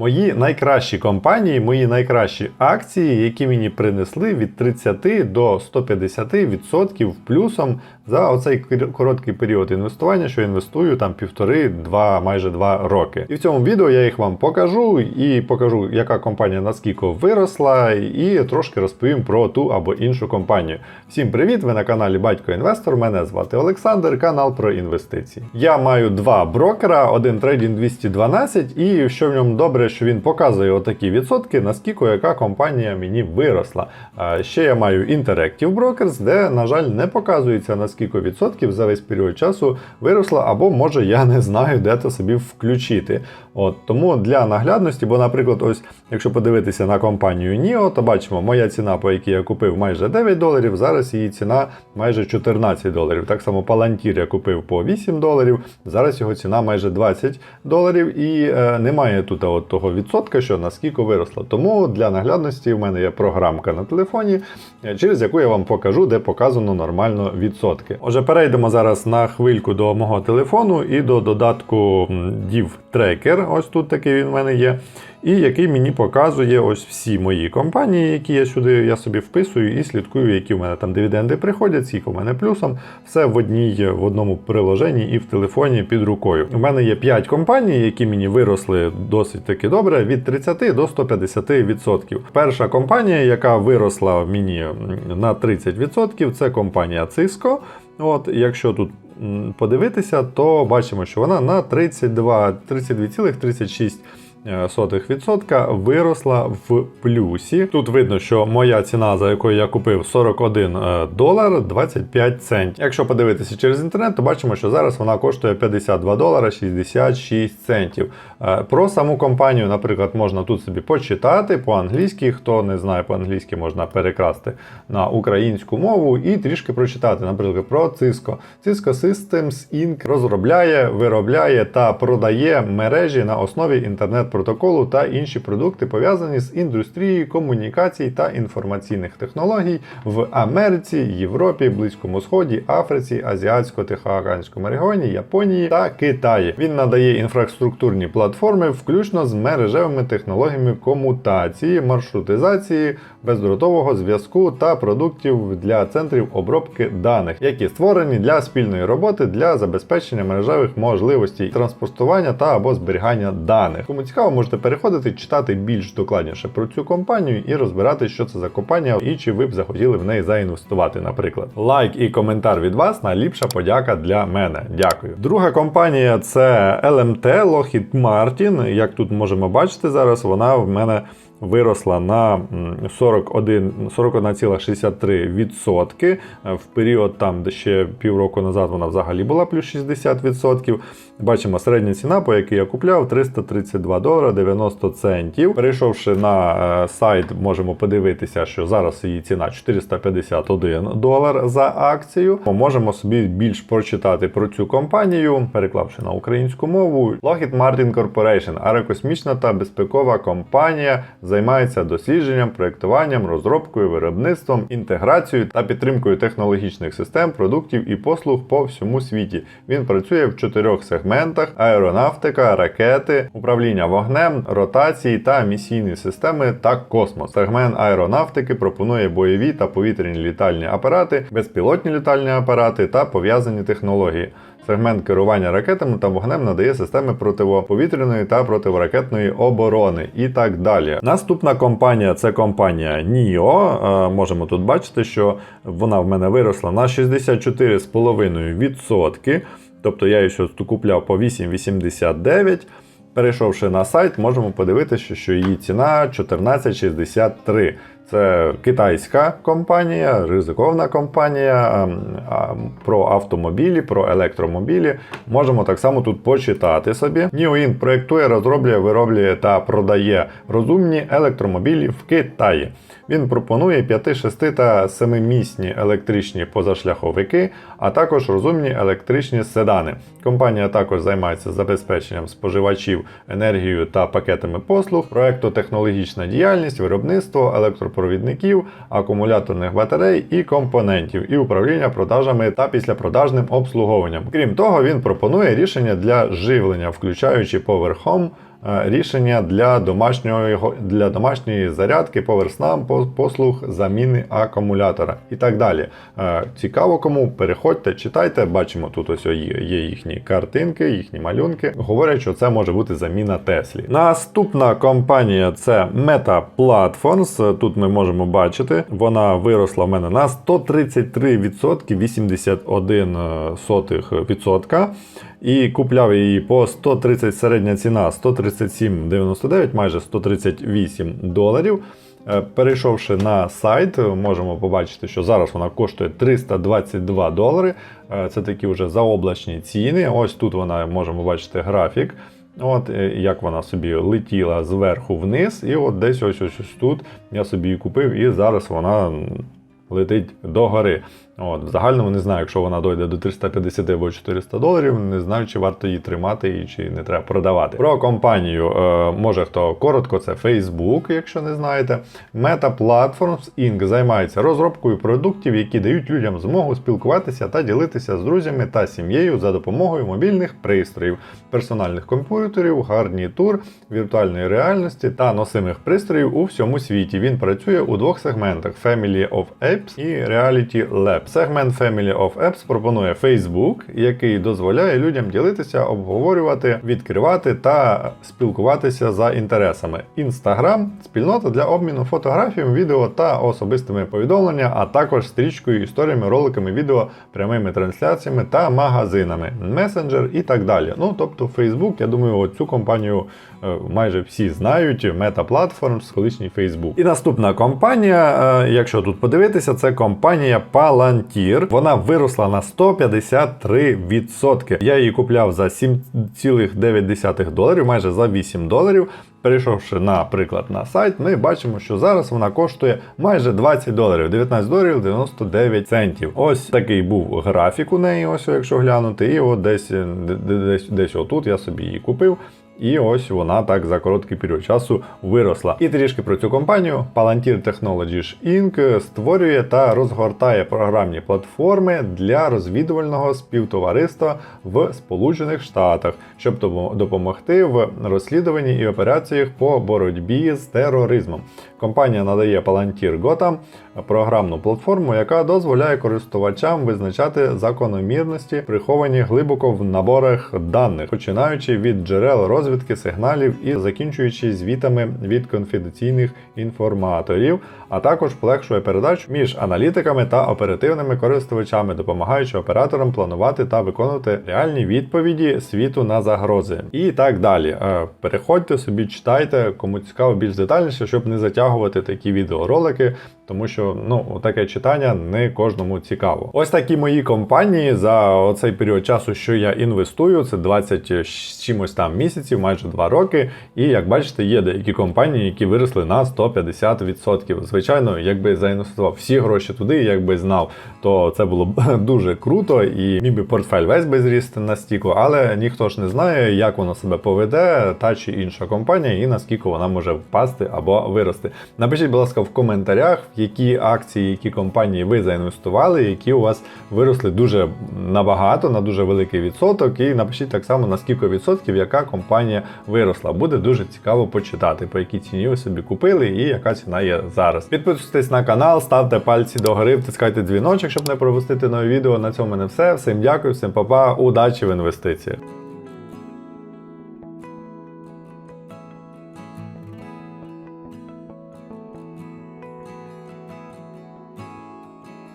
Мої найкращі компанії, мої найкращі акції, які мені принесли від 30 до 150% плюсом за оцей короткий період інвестування, що інвестую там півтори-два, майже два роки. І в цьому відео я їх вам покажу і покажу, яка компанія наскільки виросла, і трошки розповім про ту або іншу компанію. Всім привіт! Ви на каналі Батько Інвестор. Мене звати Олександр, канал про інвестиції. Я маю два брокера: один Trading 212, і що в ньому добре, що він показує отакі відсотки, наскільки яка компанія мені виросла. Ще я маю Interactive Brokers, де, на жаль, не показується наскільки відсотків за весь період часу виросла, або може я не знаю, де то собі включити. От тому для наглядності, бо, наприклад, ось якщо подивитися на компанію NIO, то бачимо, моя ціна, по якій я купив майже 9 доларів, зараз її ціна майже 14 доларів. Так само Palantir я купив по 8 доларів, зараз його ціна майже 20 доларів, і е, немає тут от того відсотка, що наскільки виросла. Тому для наглядності в мене є програмка на телефоні, е, через яку я вам покажу, де показано нормально відсотки. Отже, перейдемо зараз на хвильку до мого телефону і до додатку Div Tracker. Ось тут такий він в мене є. І який мені показує ось всі мої компанії, які я сюди я собі вписую і слідкую, які в мене там дивіденди приходять, скільки в мене плюсом. Все в одній в одному приложенні і в телефоні під рукою. У мене є 5 компаній, які мені виросли досить таки добре, від 30 до 150%. Перша компанія, яка виросла мені на 30%, це компанія Cisco. От, якщо тут подивитися, то бачимо, що вона на 32, 32,36% е, сотих відсотка виросла в плюсі. Тут видно, що моя ціна, за якою я купив 41 е, долар 25 центів. Якщо подивитися через інтернет, то бачимо, що зараз вона коштує 52 долара 66 центів. Е, Про саму компанію, наприклад, можна тут собі почитати по-англійськи. Хто не знає по-англійськи, можна перекрасти на українську мову і трішки прочитати, наприклад, про Cisco. Cisco Systems Inc. розробляє, виробляє та продає мережі на основі інтернет-протоколу та інші продукти, пов'язані з індустрією комунікацій та інформаційних технологій в Америці, Європі, Близькому Сході, Африці, Азіатсько-Тихоокеанському регіоні, Японії та Китаї. Він надає інфраструктурні платформи, включно з мережевими технологіями комутації, маршрутизації, бездротового зв'язку та продуктів для центрів обробки даних, які створені для спільної роботи для забезпечення мережевих можливостей транспортування та або зберігання даних. Кому цікаво, можете переходити, читати більш докладніше про цю компанію і розбирати, що це за компанія, і чи ви б захотіли в неї заінвестувати, наприклад. Лайк і коментар від вас найліпша подяка для мене. Дякую. Друга компанія це LMT Lockheed Martin. Як тут можемо бачити зараз, вона в мене виросла на 41 41,63%. Е, В період там, де ще півроку назад вона взагалі була плюс 60%. Бачимо середня ціна, по якій я купляв 332 долара 90 центів. Перейшовши на е, сайт, можемо подивитися, що зараз її ціна 451 долар за акцію. Ми можемо собі більш прочитати про цю компанію, переклавши на українську мову. Lockheed Martin Corporation – аерокосмічна та безпекова компанія, займається дослідженням, проєктуванням, розробкою, виробництвом, інтеграцією та підтримкою технологічних систем, продуктів і послуг по всьому світі. Він працює в чотирьох сегментах: аеронавтика, ракети, управління вогнем, ротації та місійні системи та космос. Сегмент аеронавтики пропонує бойові та повітряні літальні апарати, безпілотні літальні апарати та пов'язані технології. Сегмент керування ракетами та вогнем надає системи протиповітряної та протиракетної оборони і так далі. Наступна компанія це компанія NIO. Е, Можемо тут бачити, що вона в мене виросла на 64,5%. Тобто я її щось купляв по 8,89. Перейшовши на сайт, можемо подивитися, що її ціна 14,63. Це китайська компанія, ризиковна компанія ем, про автомобілі, про електромобілі. Можемо так само тут почитати собі. NIOIN проєктує, розроблює, вироблює та продає розумні електромобілі в Китаї. Він пропонує 5, 6 та 7-місні електричні позашляховики, а також розумні електричні седани. Компанія також займається забезпеченням споживачів енергією та пакетами послуг, проектотехнологічна діяльність, виробництво електропровідників, акумуляторних батарей і компонентів, і управління продажами та післяпродажним обслуговуванням. Крім того, він пропонує рішення для живлення, включаючи Power Home, рішення для домашнього для домашньої зарядки, по- послуг заміни акумулятора і так далі. Е, Цікаво кому, переходьте, читайте. Бачимо, тут ось є, їхні картинки, їхні малюнки. Говорять, що це може бути заміна Теслі. Наступна компанія це Meta Platforms. Тут ми можемо бачити, вона виросла в мене на 133%, 81 е, сотих відсотка. І купляв її по 130 середня ціна 137,99, майже 138 доларів. Е, Перейшовши на сайт, можемо побачити, що зараз вона коштує 322 долари. Е, Це такі вже заоблачні ціни. Ось тут вона можемо бачити графік. От е, як вона собі летіла зверху вниз, і от десь ось ось тут я собі її купив, і зараз вона летить догори. От, в загальному не знаю, якщо вона дойде до 350 або 400 доларів, не знаю, чи варто її тримати і чи не треба продавати. Про компанію, е, може хто коротко, це Facebook, якщо не знаєте. Meta Platforms Inc. займається розробкою продуктів, які дають людям змогу спілкуватися та ділитися з друзями та сім'єю за допомогою мобільних пристроїв, персональних комп'ютерів, гарнітур, віртуальної реальності та носимих пристроїв у всьому світі. Він працює у двох сегментах: Family of Apps і Reality Lab. Сегмент Family of Apps пропонує Facebook, який дозволяє людям ділитися, обговорювати, відкривати та спілкуватися за інтересами. Instagram – спільнота для обміну фотографіями, відео та особистими повідомленнями, а також стрічкою, історіями, роликами, відео, прямими трансляціями та магазинами, месенджер і так далі. Ну тобто Facebook, я думаю, цю компанію майже всі знають. Meta Platforms, колишній Facebook. І наступна компанія, е, якщо тут подивитися, це компанія Palantir. Вона виросла на 153%. Я її купляв за 7,9 доларів, майже за 8 доларів. Перейшовши, наприклад, на сайт, ми бачимо, що зараз вона коштує майже 20 доларів, 19 доларів 99 центів. Ось такий був графік у неї, ось якщо глянути, і от десь, десь, десь отут я собі її купив. І ось вона так за короткий період часу виросла. І трішки про цю компанію Palantir Technologies Inc. створює та розгортає програмні платформи для розвідувального співтовариства в Сполучених Штатах, щоб допомогти в розслідуванні і операціях по боротьбі з тероризмом. Компанія надає Palantir Gotham програмну платформу, яка дозволяє користувачам визначати закономірності, приховані глибоко в наборах даних, починаючи від джерел розвідки сигналів і закінчуючи звітами від конфіденційних інформаторів, а також полегшує передачу між аналітиками та оперативними користувачами, допомагаючи операторам планувати та виконувати реальні відповіді світу на загрози. І так далі. Е, Переходьте собі, читайте, кому цікаво більш детальніше, щоб не затягувати такі відеоролики. Тому що ну таке читання не кожному цікаво. Ось такі мої компанії за оцей період часу, що я інвестую, це 20 з чимось там місяців, майже 2 роки. І як бачите, є деякі компанії, які виросли на 150%. Звичайно, якби заінвестував всі гроші туди, якби знав, то це було б дуже круто, і міг би портфель весь би зрісти на стіку, але ніхто ж не знає, як воно себе поведе, та чи інша компанія, і наскільки вона може впасти або вирости. Напишіть, будь ласка, в коментарях, в які акції, які компанії ви заінвестували, які у вас виросли дуже набагато, на дуже великий відсоток. І напишіть так само, на скільки відсотків яка компанія виросла. Буде дуже цікаво почитати, по якій ціні ви собі купили і яка ціна є зараз. Підписуйтесь на канал, ставте пальці догори, втискайте дзвіночок, щоб не пропустити нові відео. На цьому в мене все. Всім дякую, всім па-па, удачі в інвестиціях.